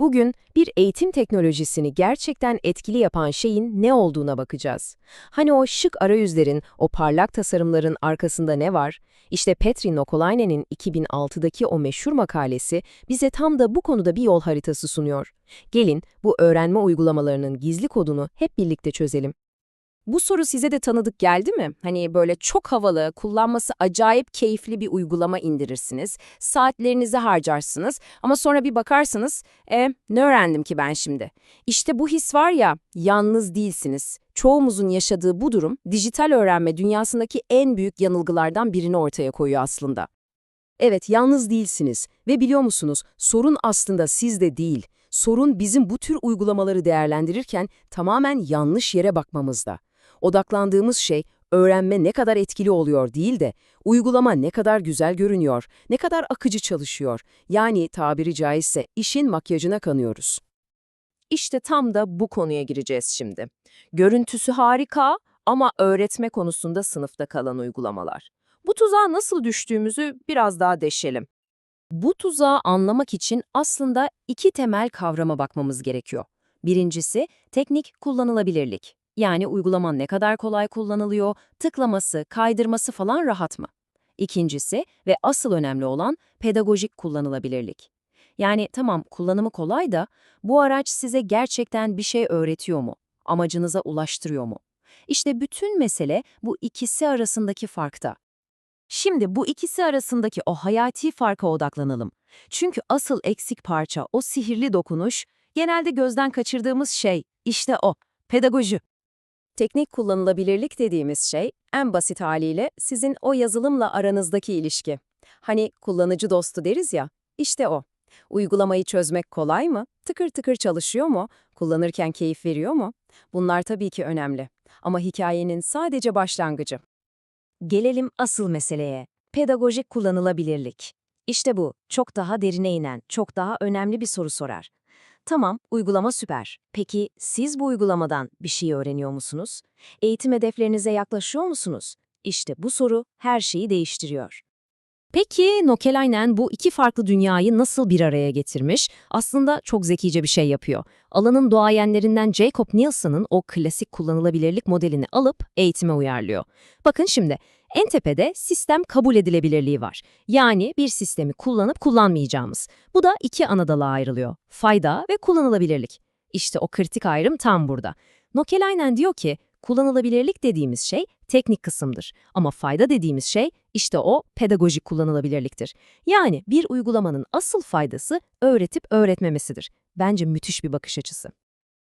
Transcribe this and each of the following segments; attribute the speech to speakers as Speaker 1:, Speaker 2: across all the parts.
Speaker 1: Bugün bir eğitim teknolojisini gerçekten etkili yapan şeyin ne olduğuna bakacağız. Hani o şık arayüzlerin, o parlak tasarımların arkasında ne var? İşte Petri Nokolainen'in 2006'daki o meşhur makalesi bize tam da bu konuda bir yol haritası sunuyor. Gelin bu öğrenme uygulamalarının gizli kodunu hep birlikte çözelim.
Speaker 2: Bu soru size de tanıdık geldi mi? Hani böyle çok havalı, kullanması acayip keyifli bir uygulama indirirsiniz, saatlerinizi harcarsınız ama sonra bir bakarsınız, e ne öğrendim ki ben şimdi? İşte bu his var ya, yalnız değilsiniz. Çoğumuzun yaşadığı bu durum, dijital öğrenme dünyasındaki en büyük yanılgılardan birini ortaya koyuyor aslında.
Speaker 1: Evet, yalnız değilsiniz ve biliyor musunuz, sorun aslında sizde değil. Sorun bizim bu tür uygulamaları değerlendirirken tamamen yanlış yere bakmamızda. Odaklandığımız şey öğrenme ne kadar etkili oluyor değil de uygulama ne kadar güzel görünüyor, ne kadar akıcı çalışıyor. Yani tabiri caizse işin makyajına kanıyoruz.
Speaker 2: İşte tam da bu konuya gireceğiz şimdi. Görüntüsü harika ama öğretme konusunda sınıfta kalan uygulamalar. Bu tuzağa nasıl düştüğümüzü biraz daha deşelim. Bu tuzağı anlamak için aslında iki temel kavrama bakmamız gerekiyor. Birincisi teknik kullanılabilirlik. Yani uygulaman ne kadar kolay kullanılıyor, tıklaması, kaydırması falan rahat mı? İkincisi ve asıl önemli olan pedagojik kullanılabilirlik. Yani tamam kullanımı kolay da bu araç size gerçekten bir şey öğretiyor mu? Amacınıza ulaştırıyor mu? İşte bütün mesele bu ikisi arasındaki farkta. Şimdi bu ikisi arasındaki o hayati farka odaklanalım. Çünkü asıl eksik parça, o sihirli dokunuş, genelde gözden kaçırdığımız şey, işte o, pedagoji. Teknik kullanılabilirlik dediğimiz şey, en basit haliyle sizin o yazılımla aranızdaki ilişki. Hani kullanıcı dostu deriz ya, işte o. Uygulamayı çözmek kolay mı? Tıkır tıkır çalışıyor mu? Kullanırken keyif veriyor mu? Bunlar tabii ki önemli. Ama hikayenin sadece başlangıcı. Gelelim asıl meseleye. Pedagojik kullanılabilirlik. İşte bu, çok daha derine inen, çok daha önemli bir soru sorar. Tamam, uygulama süper. Peki siz bu uygulamadan bir şey öğreniyor musunuz? Eğitim hedeflerinize yaklaşıyor musunuz? İşte bu soru her şeyi değiştiriyor. Peki Nokelainen bu iki farklı dünyayı nasıl bir araya getirmiş? Aslında çok zekice bir şey yapıyor. Alanın doğayenlerinden Jacob Nielsen'ın o klasik kullanılabilirlik modelini alıp eğitime uyarlıyor. Bakın şimdi, en tepede sistem kabul edilebilirliği var. Yani bir sistemi kullanıp kullanmayacağımız. Bu da iki ana dala ayrılıyor. Fayda ve kullanılabilirlik. İşte o kritik ayrım tam burada. Nokelainen diyor ki, kullanılabilirlik dediğimiz şey teknik kısımdır. Ama fayda dediğimiz şey işte o pedagojik kullanılabilirliktir. Yani bir uygulamanın asıl faydası öğretip öğretmemesidir. Bence müthiş bir bakış açısı.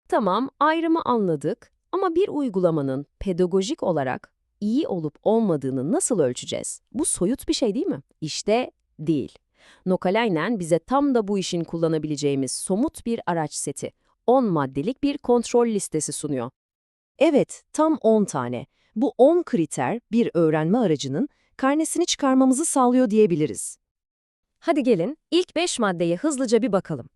Speaker 2: Tamam, ayrımı anladık ama bir uygulamanın pedagojik olarak iyi olup olmadığını nasıl ölçeceğiz? Bu soyut bir şey değil mi? İşte değil. Nokalainen bize tam da bu işin kullanabileceğimiz somut bir araç seti, 10 maddelik bir kontrol listesi sunuyor. Evet, tam 10 tane. Bu 10 kriter bir öğrenme aracının karnesini çıkarmamızı sağlıyor diyebiliriz. Hadi gelin ilk 5 maddeye hızlıca bir bakalım.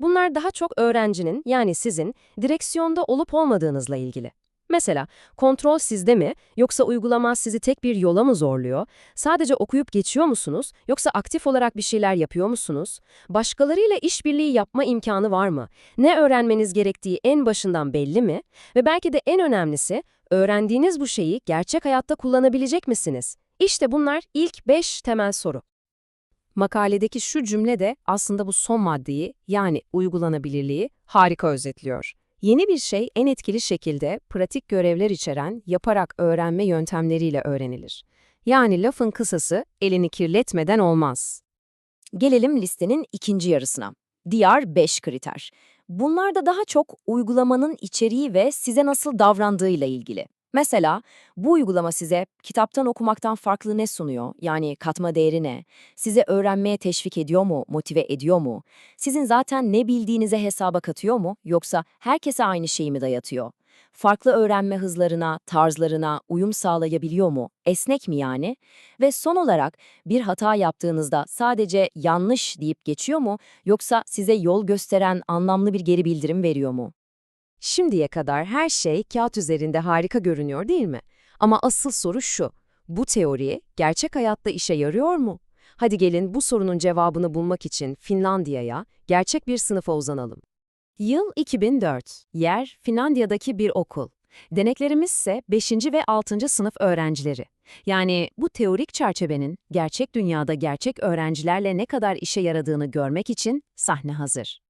Speaker 2: Bunlar daha çok öğrencinin yani sizin direksiyonda olup olmadığınızla ilgili. Mesela kontrol sizde mi yoksa uygulama sizi tek bir yola mı zorluyor? Sadece okuyup geçiyor musunuz yoksa aktif olarak bir şeyler yapıyor musunuz? Başkalarıyla işbirliği yapma imkanı var mı? Ne öğrenmeniz gerektiği en başından belli mi? Ve belki de en önemlisi öğrendiğiniz bu şeyi gerçek hayatta kullanabilecek misiniz? İşte bunlar ilk 5 temel soru. Makaledeki şu cümle de aslında bu son maddeyi yani uygulanabilirliği harika özetliyor. Yeni bir şey en etkili şekilde pratik görevler içeren yaparak öğrenme yöntemleriyle öğrenilir. Yani lafın kısası elini kirletmeden olmaz. Gelelim listenin ikinci yarısına. Diğer 5 kriter. Bunlar da daha çok uygulamanın içeriği ve size nasıl davrandığıyla ilgili. Mesela bu uygulama size kitaptan okumaktan farklı ne sunuyor? Yani katma değeri ne? Size öğrenmeye teşvik ediyor mu, motive ediyor mu? Sizin zaten ne bildiğinize hesaba katıyor mu? Yoksa herkese aynı şeyi mi dayatıyor? Farklı öğrenme hızlarına, tarzlarına uyum sağlayabiliyor mu? Esnek mi yani? Ve son olarak bir hata yaptığınızda sadece yanlış deyip geçiyor mu? Yoksa size yol gösteren anlamlı bir geri bildirim veriyor mu? Şimdiye kadar her şey kağıt üzerinde harika görünüyor değil mi? Ama asıl soru şu, bu teori gerçek hayatta işe yarıyor mu?
Speaker 1: Hadi gelin bu sorunun cevabını bulmak için Finlandiya'ya, gerçek bir sınıfa uzanalım. Yıl 2004. Yer Finlandiya'daki bir okul. Deneklerimiz ise 5. ve 6. sınıf öğrencileri. Yani bu teorik çerçevenin gerçek dünyada gerçek öğrencilerle ne kadar işe yaradığını görmek için sahne hazır.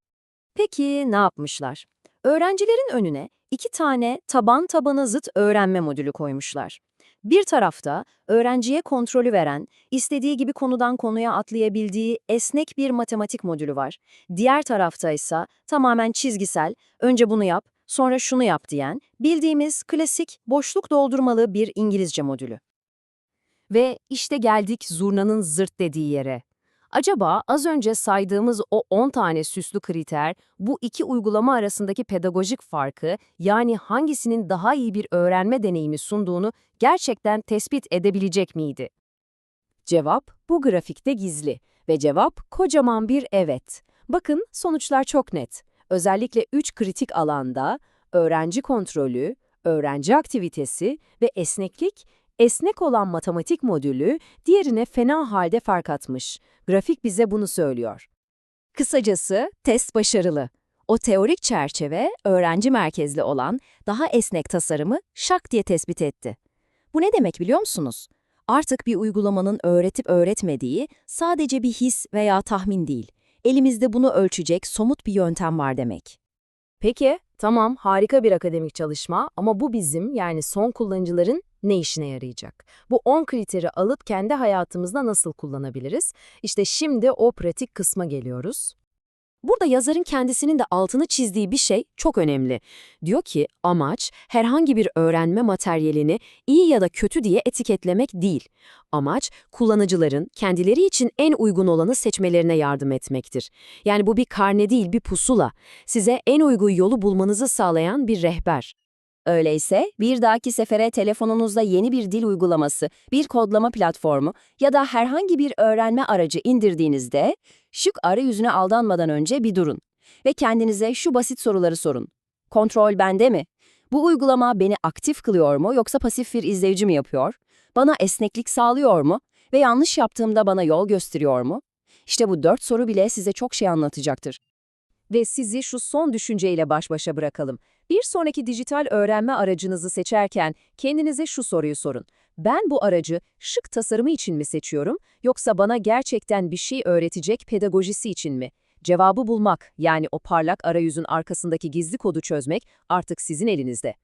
Speaker 3: Peki ne yapmışlar? Öğrencilerin önüne iki tane taban tabana zıt öğrenme modülü koymuşlar. Bir tarafta öğrenciye kontrolü veren, istediği gibi konudan konuya atlayabildiği esnek bir matematik modülü var. Diğer tarafta ise tamamen çizgisel, önce bunu yap, sonra şunu yap diyen, bildiğimiz klasik boşluk doldurmalı bir İngilizce modülü.
Speaker 1: Ve işte geldik zurnanın zırt dediği yere. Acaba az önce saydığımız o 10 tane süslü kriter bu iki uygulama arasındaki pedagojik farkı yani hangisinin daha iyi bir öğrenme deneyimi sunduğunu gerçekten tespit edebilecek miydi? Cevap bu grafikte gizli ve cevap kocaman bir evet. Bakın sonuçlar çok net. Özellikle 3 kritik alanda öğrenci kontrolü, öğrenci aktivitesi ve esneklik esnek olan matematik modülü diğerine fena halde fark atmış. Grafik bize bunu söylüyor. Kısacası test başarılı. O teorik çerçeve öğrenci merkezli olan daha esnek tasarımı şak diye tespit etti. Bu ne demek biliyor musunuz? Artık bir uygulamanın öğretip öğretmediği sadece bir his veya tahmin değil. Elimizde bunu ölçecek somut bir yöntem var demek. Peki, tamam harika bir akademik çalışma ama bu bizim yani son kullanıcıların ne işine yarayacak? Bu 10 kriteri alıp kendi hayatımızda nasıl kullanabiliriz? İşte şimdi o pratik kısma geliyoruz. Burada yazarın kendisinin de altını çizdiği bir şey çok önemli. Diyor ki amaç herhangi bir öğrenme materyalini iyi ya da kötü diye etiketlemek değil. Amaç kullanıcıların kendileri için en uygun olanı seçmelerine yardım etmektir. Yani bu bir karne değil bir pusula. Size en uygun yolu bulmanızı sağlayan bir rehber.
Speaker 3: Öyleyse bir dahaki sefere telefonunuzda yeni bir dil uygulaması, bir kodlama platformu ya da herhangi bir öğrenme aracı indirdiğinizde şık arayüzüne aldanmadan önce bir durun ve kendinize şu basit soruları sorun. Kontrol bende mi? Bu uygulama beni aktif kılıyor mu yoksa pasif bir izleyici mi yapıyor? Bana esneklik sağlıyor mu? Ve yanlış yaptığımda bana yol gösteriyor mu? İşte bu dört soru bile size çok şey anlatacaktır.
Speaker 2: Ve sizi şu son düşünceyle baş başa bırakalım. Bir sonraki dijital öğrenme aracınızı seçerken kendinize şu soruyu sorun. Ben bu aracı şık tasarımı için mi seçiyorum yoksa bana gerçekten bir şey öğretecek pedagojisi için mi? Cevabı bulmak yani o parlak arayüzün arkasındaki gizli kodu çözmek artık sizin elinizde.